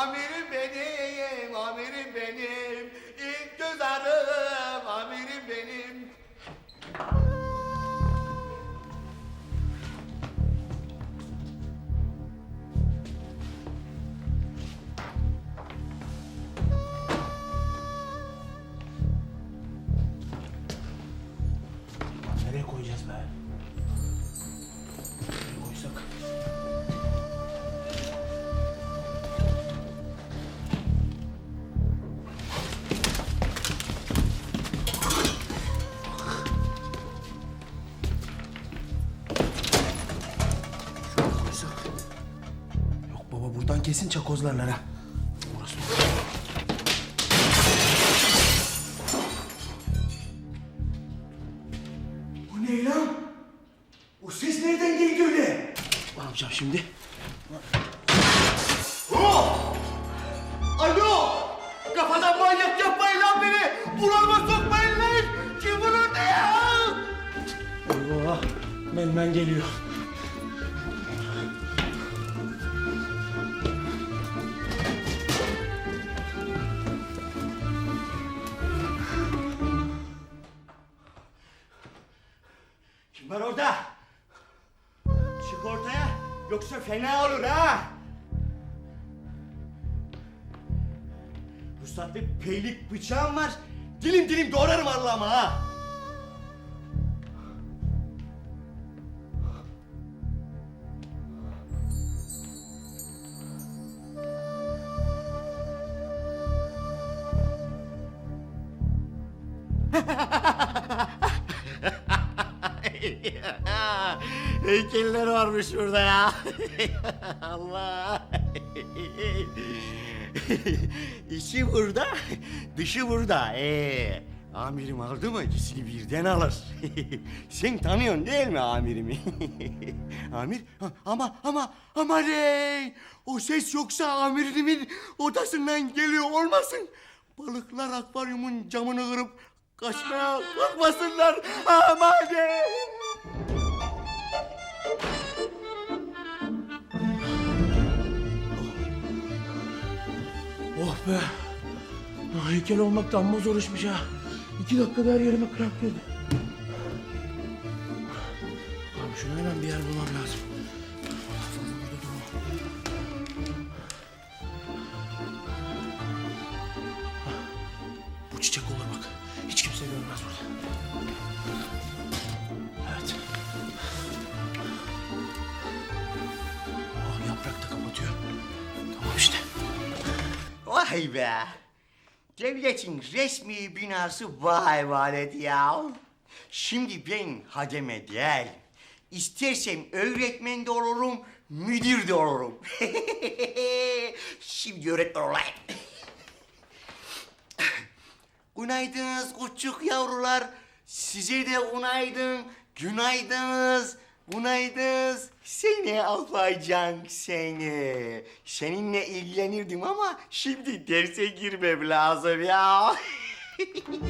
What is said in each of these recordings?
Amirim benim, buradan kesin çakozlarlar ha. Burası Bu ne lan? O ses nereden geldi öyle? Ne yapacağım şimdi? Oh! Alo! Kafadan manyak yapmayın lan beni! Bunalıma sokmayın lan! Kim vurur ya? Eyvah. Menmen geliyor. Orada? Çık ortaya yoksa fena olur ha! Ruhsatlı peylik bıçağım var. Dilim dilim doğrarım Allah'ıma ha! Heykeller varmış burada ya. Allah. İçi burada, dışı burada. Ee, amirim aldı mı ikisini birden alır. Sen tanıyorsun değil mi amirimi? Amir ama ama ama ne? O ses yoksa amirimin odasından geliyor olmasın. Balıklar akvaryumun camını kırıp kaçmaya kalkmasınlar. Aman ne? Oh be. Heykel olmak da zor işmiş ha. İki dakikada her yerime kramp girdi. Vay be! Devletin resmi binası vay valet ya. Şimdi ben hademe değil. İstersem öğretmen de olurum, müdür de olurum. Şimdi öğretmen olayım. Günaydınız küçük yavrular. Size de günaydın, günaydınız, günaydınız. Seni afacan seni. Seninle ilgilenirdim ama şimdi derse girmem lazım ya.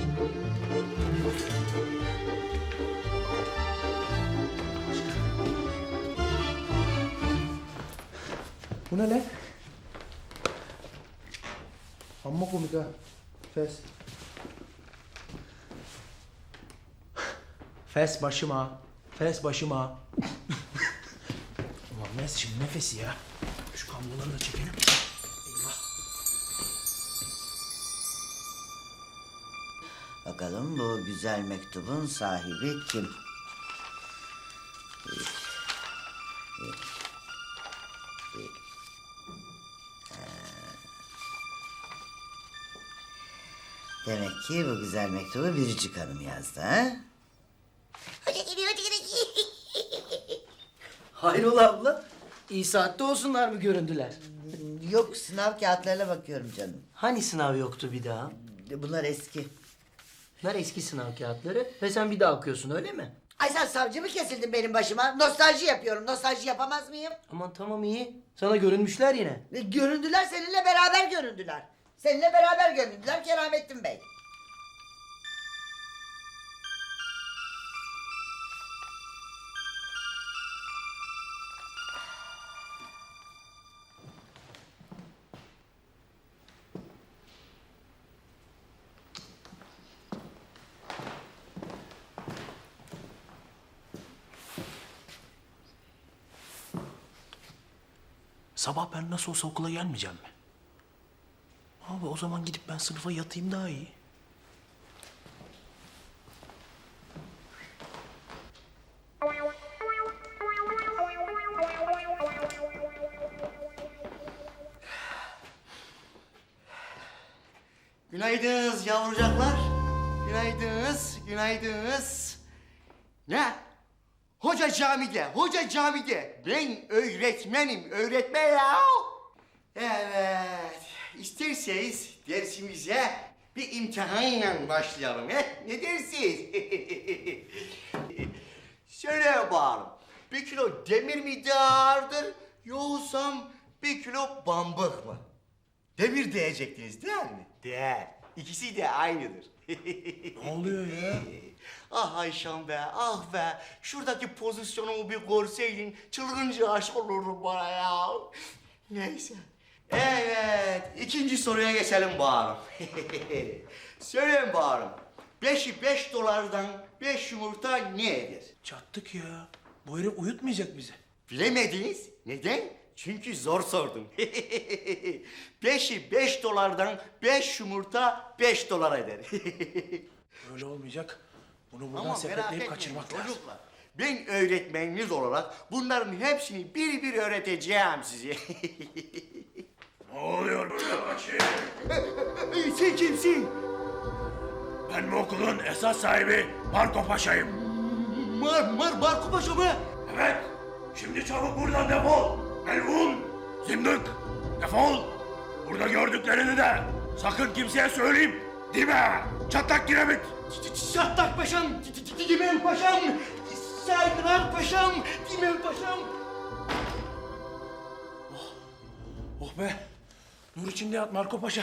Bu ne lan? Amma komik ha. Fes. Fes başıma. Fes başıma. Ne şimdi nefesi ya. Şu kabloları da çekelim. Eyvah. Bakalım bu güzel mektubun sahibi kim? Demek ki bu güzel mektubu Biricik Hanım yazdı ha? Hayrola abla? İyi saatte olsunlar mı göründüler? Yok sınav kağıtlarına bakıyorum canım. Hani sınav yoktu bir daha? Bunlar eski. Bunlar eski sınav kağıtları ve sen bir daha okuyorsun öyle mi? Ay sen savcı mı kesildin benim başıma? Nostalji yapıyorum. Nostalji yapamaz mıyım? Aman tamam iyi. Sana görünmüşler yine. E, Göründüler seninle beraber göründüler. Seninle beraber göründüler Keramettin Bey. Sabah ben nasıl olsa okula gelmeyeceğim mi? Abi o zaman gidip ben sınıfa yatayım daha iyi. Günaydınız yavrucaklar. Günaydınız, günaydınız. Ne? Hoca camide, hoca camide. Ben öğretmenim, öğretmen ya. Evet, isterseniz dersimize bir imtihanla başlayalım. He? Ne dersiniz? Söyle bakalım. Bir kilo demir mi ağırdır, yoksa bir kilo bambuk mu? Demir diyecektiniz değil mi? Değil. İkisi de aynıdır. Ne oluyor ya? ah Ayşem be, ah be. Şuradaki pozisyonumu bir görseydin çılgınca aşık olurdun bana ya. Neyse. Evet, ikinci soruya geçelim bağırım. Söyleyin bağırım. Beşi beş dolardan beş yumurta ne eder? Çattık ya. Bu herif uyutmayacak bizi. Bilemediniz. Neden? Çünkü zor sordum. Beşi beş dolardan beş yumurta beş dolar eder. Öyle olmayacak. Bunu buradan Ama merak sepetleyip etmeyin kaçırmak lazım. çocuklar. Ben öğretmeniniz olarak bunların hepsini bir bir öğreteceğim size. Ne oluyor burada bakayım? Sen kimsin? Ben bu okulun esas sahibi Marco Paşa'yım. Mar, Mar, Marco Paşa mı? Evet, şimdi çabuk buradan defol. Melvun, zındık, defol. Burada gördüklerini de sakın kimseye söyleyeyim. Dime, çatlak kiremit. Çatlak paşam, Dimem paşam, saygılar paşam, Dimem paşam. Oh be. Nur içinde yat Marco Paşa.